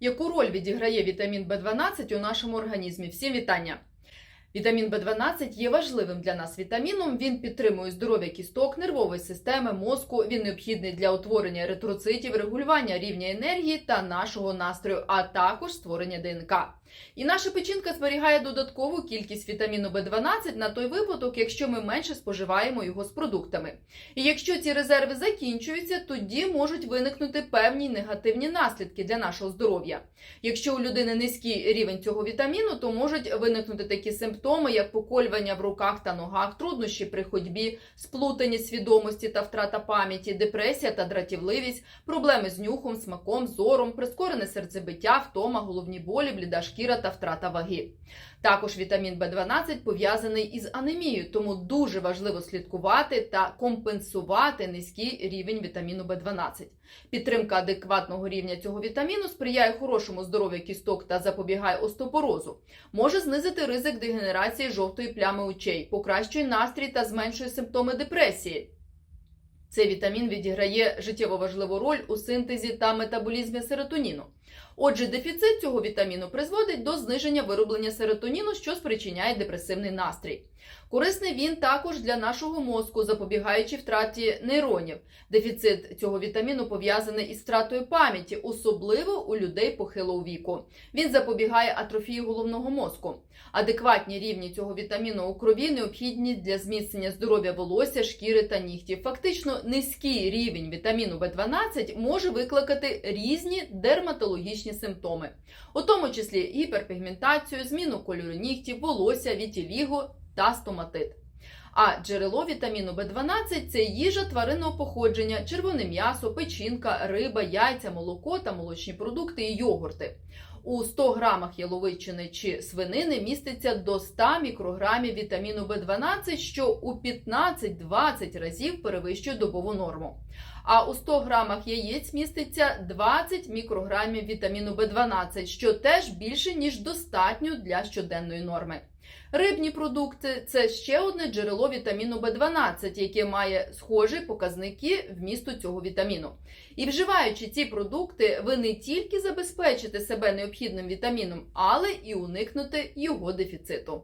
Яку роль відіграє вітамін В12 у нашому організмі? Всім вітання! Вітамін В12 є важливим для нас вітаміном. Він підтримує здоров'я кісток, нервової системи, мозку. Він необхідний для утворення еритроцитів, регулювання рівня енергії та нашого настрою, а також створення ДНК. І наша печінка зберігає додаткову кількість вітаміну В12 на той випадок, якщо ми менше споживаємо його з продуктами. І якщо ці резерви закінчуються, тоді можуть виникнути певні негативні наслідки для нашого здоров'я. Якщо у людини низький рівень цього вітаміну, то можуть виникнути такі симптоми, як поколювання в руках та ногах, труднощі при ходьбі, сплутані свідомості та втрата пам'яті, депресія та дратівливість, проблеми з нюхом, смаком, зором, прискорене серцебиття, втома, головні болі, бліда шкіра та втрата ваги. Також вітамін В12 пов'язаний із анемією, тому дуже важливо слідкувати та компенсувати низький рівень вітаміну В12. Підтримка адекватного рівня цього вітаміну сприяє хорошому здоров'ю кісток та запобігає остеопорозу. Може знизити ризик дегенерації жовтої плями очей, покращує настрій та зменшує симптоми депресії. Цей вітамін відіграє життєво важливу роль у синтезі та метаболізмі серотоніну. Отже, дефіцит цього вітаміну призводить до зниження вироблення серотоніну, що спричиняє депресивний настрій. Корисний він також для нашого мозку, запобігаючи втраті нейронів. Дефіцит цього вітаміну пов'язаний із втратою пам'яті, особливо у людей похилого віку. Він запобігає атрофії головного мозку. Адекватні рівні цього вітаміну у крові необхідні для зміцнення здоров'я волосся, шкіри та нігтів. Фактично, низький рівень вітаміну В12 може викликати різні дерматологічні симптоми, у тому числі гіперпігментацію, зміну кольору нігтів, волосся, вітіліго та стоматит. А джерело вітаміну В12 це їжа тваринного походження, червоне м'ясо, печінка, риба, яйця, молоко та молочні продукти і йогурти. У 100 грамах яловичини чи свинини міститься до 100 мікрограмів вітаміну В12, що у 15-20 разів перевищує добову норму. А у 100 грамах яєць міститься 20 мікрограмів вітаміну В12, що теж більше ніж достатньо для щоденної норми. Рибні продукти це ще одне джерело вітаміну В12, яке має схожі показники вмісту цього вітаміну. І вживаючи ці продукти, ви не тільки забезпечите себе необхідним вітаміном, але і уникнете його дефіциту.